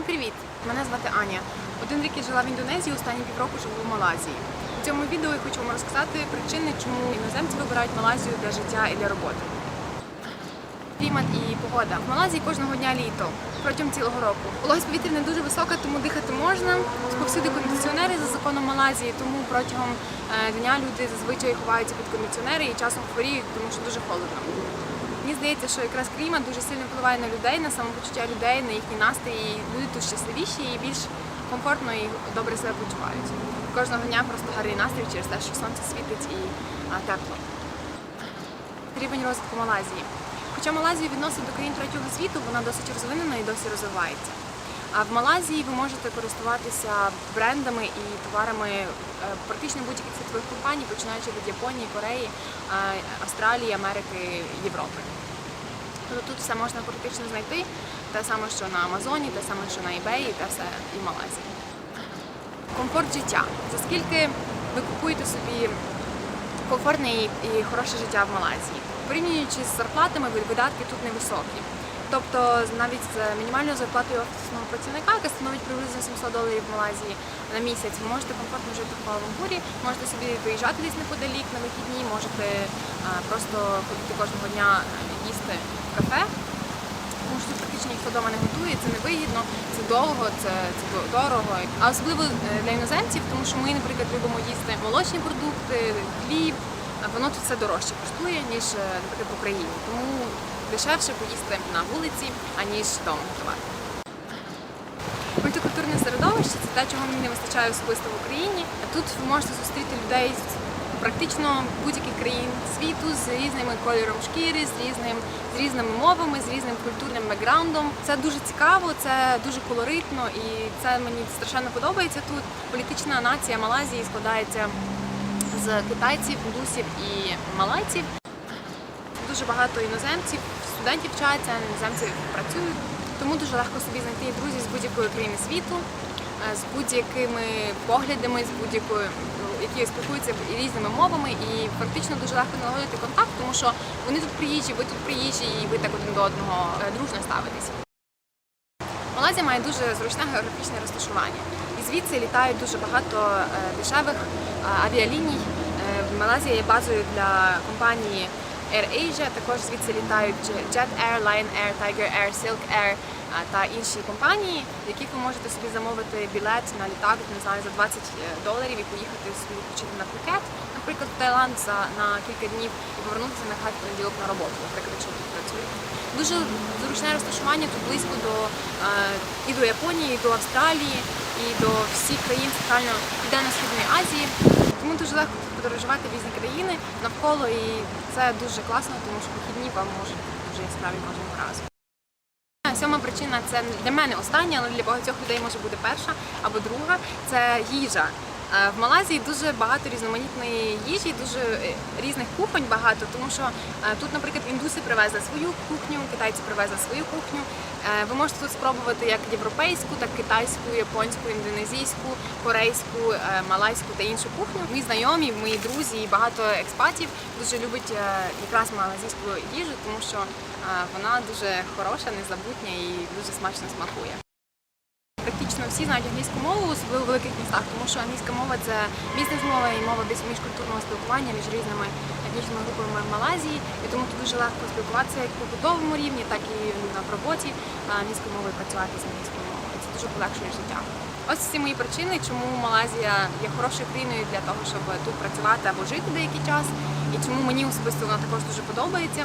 Всім привіт! Мене звати Аня. Один рік я жила в Індонезії, останні півроку живу в Малайзії. У цьому відео я хочу вам розказати причини, чому іноземці вибирають Малайзію для життя і для роботи. Клімат і погода. В Малайзії кожного дня літо протягом цілого року. Вологість повітря не дуже висока, тому дихати можна. Повсюди кондиціонери за законом Малайзії, тому протягом е, дня люди зазвичай ховаються під кондиціонери і часом хворіють, тому що дуже холодно. Мені здається, що якраз клімат дуже сильно впливає на людей, на самопочуття людей, на їхній настрій. І Люди тут щасливіші і більш комфортно і добре себе почувають. Кожного дня просто гарний настрій через те, що сонце світить і а, тепло. Рівень розвитку Малайзії. Хоча Малайзію відносить до країн третього світу, вона досить розвинена і досі розвивається. А в Малайзії ви можете користуватися брендами і товарами е, практично будь-яких світових компаній, починаючи від Японії, Кореї, е, Австралії, Америки, Європи. Тобто тут все можна практично знайти, те саме, що на Амазоні, те саме, що на eBay, те все і в Малайзії. Комфорт життя. За скільки ви купуєте собі комфортне і, і хороше життя в Малайзії? Порівнюючи з зарплатами, видатки тут невисокі. Тобто навіть з мінімальною зарплатою офісного працівника, яка становить приблизно 700 доларів в Малайзії на місяць, ви можете комфортно жити в Куала-Лумпурі, можете собі виїжджати десь неподалік на вихідні, можете просто ходити кожного дня е, їсти в кафе. Тому що практично ніхто вдома не готує, це невигідно, це довго, це, це до- дорого. А особливо е, для іноземців, тому що ми, наприклад, любимо їсти молочні продукти, хліб. Воно тут все дорожче коштує, ніж, е, наприклад, в Україні. Тому дешевше поїсти на вулиці, аніж вдома готувати. Мультикультурне середовище це те, чого мені не вистачає особисто в Україні. Тут ви можете зустріти людей з практично будь-яких країн світу з різними кольором шкіри, з різним з різними мовами, з різним культурним бекграундом. Це дуже цікаво, це дуже колоритно і це мені страшенно подобається тут. Політична нація Малайзії складається з китайців, індусів і малайців. Дуже багато іноземців, студентів вчаться, іноземці працюють. Тому дуже легко собі знайти друзів з будь-якої країни світу, е, з будь-якими поглядами, з будь-якою, ну, які спілкуються різними мовами, і практично дуже легко налагодити контакт, тому що вони тут приїжджі, ви тут приїжджі, і ви так один до одного е, дружно ставитесь. Малайзія має дуже зручне географічне розташування. Звідси літають дуже багато е, дешевих е, авіаліній. Е, Малайзія є базою для компанії AirAsia, також звідси літають Jet Air, Lion Air, Tiger Air, Silk Air та інші компанії, в яких ви можете собі замовити білет на літак, не знаю, за 20 доларів і поїхати собі відпочити на Пхукет, наприклад, в Таїланд за на кілька днів і повернутися на хай понеділок на роботу, наприклад, якщо тут працюєте. Дуже зручне розташування тут близько до і до Японії, і до Австралії, і до всіх країн центрально південно-східної Азії. Тому дуже легко подорожувати в різні країни навколо, і це дуже класно, тому що вихідні вам можуть бути дуже яскраві кожного разу. Сьома причина це для мене остання, але для багатьох людей може бути перша або друга. Це їжа. Е, В Малайзії дуже багато різноманітної їжі, дуже е, різних кухонь багато, тому що е, тут, наприклад, індуси привезли свою кухню, китайці привезли свою кухню. Ви можете тут спробувати як європейську, так і китайську, японську, індонезійську, корейську, малайську та іншу кухню. Мої знайомі, мої друзі і багато експатів дуже люблять е, якраз малазійську їжу, тому що вона дуже хороша, незабутня і дуже смачно смакує. Практично всі знають англійську мову, особливо в великих містах, тому що англійська мова це бізнес-мова і мова міжкультурного спілкування між різними етнічними групами в Малайзії. І тому тут дуже легко спілкуватися як по побутовому рівні, так і на роботі англійською мовою працювати з англійською мовою. Це дуже полегшує життя. Ось всі мої причини, чому Малайзія є хорошою країною для того, щоб тут працювати або жити деякий час, і чому мені особисто вона також дуже подобається.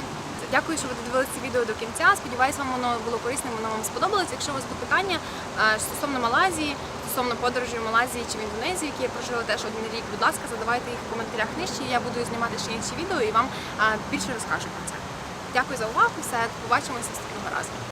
Дякую, що ви додивилися це відео до кінця. Сподіваюсь, вам воно було корисним, воно вам сподобалось. Якщо у вас є питання е, стосовно Малайзії, стосовно подорожі в Малайзії чи в Індонезії, які я прожила теж один рік, будь ласка, задавайте їх в коментарях нижче. Я буду знімати ще інші відео і вам е, більше розкажу про це. Дякую за увагу. Все, побачимося наступного разу.